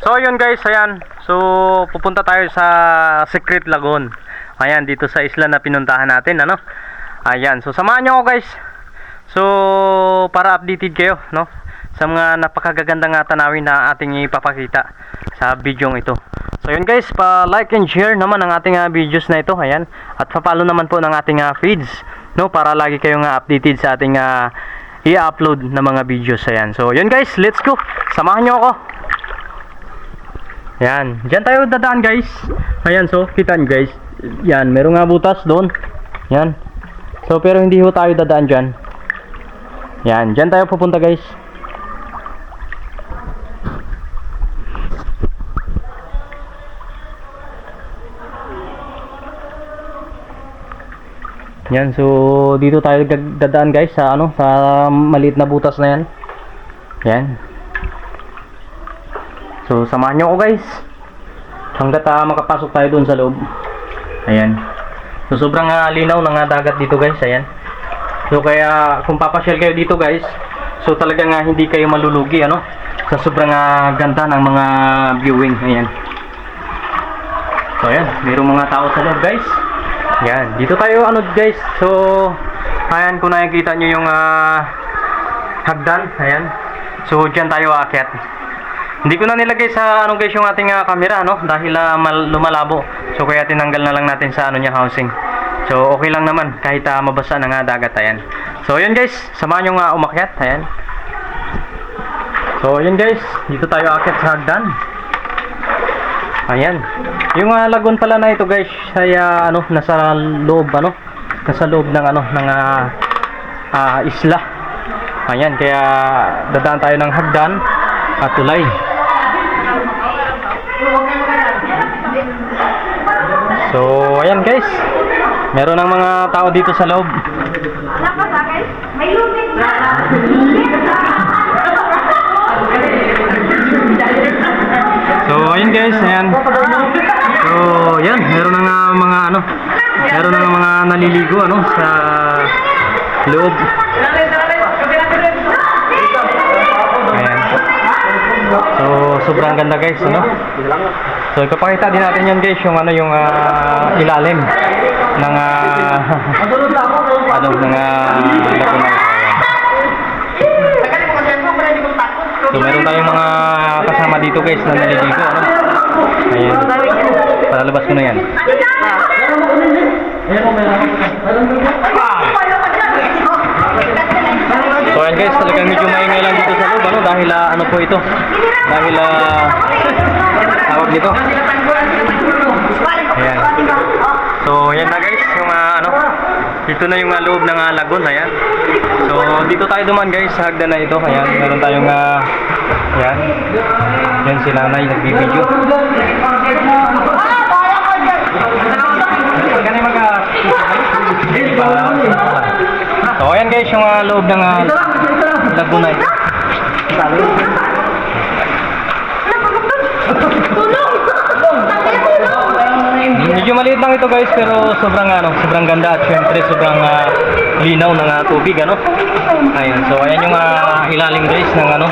So yun guys, ayan. So pupunta tayo sa Secret Lagoon. Ayan, dito sa isla na pinuntahan natin, ano? Ayan, so samahan nyo ako guys. So para updated kayo, no? Sa mga napakagagandang tanawin na ating ipapakita sa video ito. So yun guys, pa like and share naman ang ating ah, videos na ito, ayan. At pa-follow naman po ng ating ah, feeds, no? Para lagi kayong ah, updated sa ating ah, i-upload na mga videos, ayan. So yun guys, let's go. Samahan nyo ako. Yan. Diyan tayo dadaan guys. Ayan so, kita nyo guys. Yan, meron nga butas doon. Yan. So, pero hindi ho tayo dadaan dyan. Yan, dyan tayo pupunta guys. Yan, so dito tayo dadaan guys sa ano, sa maliit na butas na yan. Yan. So, samahan nyo ako guys. Hanggat ah, makapasok tayo doon sa loob. Ayan. So, sobrang ah, linaw ng ah, dagat dito guys. Ayan. So, kaya kung papasyal kayo dito guys, so talagang ah, hindi kayo malulugi, ano? Sa sobrang ah, ganda ng mga viewing. Ayan. So, ayan. Mayroong mga tao sa loob guys. Ayan. Dito tayo, ano guys. So, ayan kung nakikita nyo yung ah, hagdan. Ayan. So, dyan tayo aakyat. Hindi ko na nilagay sa ano guys yung ating ah, camera no dahil ah, mal- lumalabo. So kaya tinanggal na lang natin sa ano niya housing. So okay lang naman kahit ah, mabasa na nga dagat ayan. So yun guys, samahan nyo nga umakyat ayan. So yun guys, dito tayo aakyat sa hagdan. Ayan. Yung ah, lagoon pala na ito guys ay ah, ano nasa loob ano nasa loob ng ano ng ah, ah, isla. Ayan, kaya dadaan tayo ng hagdan at tulay. So, ayan guys. Meron ng mga tao dito sa loob. May lubid na! So, ayun guys, ayan. So, ayan, meron nga mga ano, meron nga mga naliligo ano sa loob. Sobrang ganda guys, ano? So, ipapakita din natin yan guys, yung ano, yung ah, ilalim ng ah, ano, ng. Ayan. So, meron tayong mga kasama dito guys na naliligo, ano? Ayan. Palalabas ko na yan. So ayan guys, talagang medyo maingay lang Dahil ah, ano po ito? Dahil ah, tawag nito. Ayan. So ayan na guys, yung ah, ano, dito na yung ah, loob ng ah, lagoon, ayan. So dito tayo duman guys, sa hagdan na ito, ayan. Meron tayong, ah, ayan. Yan si nanay, nagbibideo. So ayan guys, yung ah, loob ng ah, lagoon na ito. Medyo maliit lang ito guys pero sobrang ano, sobrang ganda at syempre sobrang ah, linaw ng ah, tubig ano. Ayun, so ayan yung ah, ilalim guys ng ano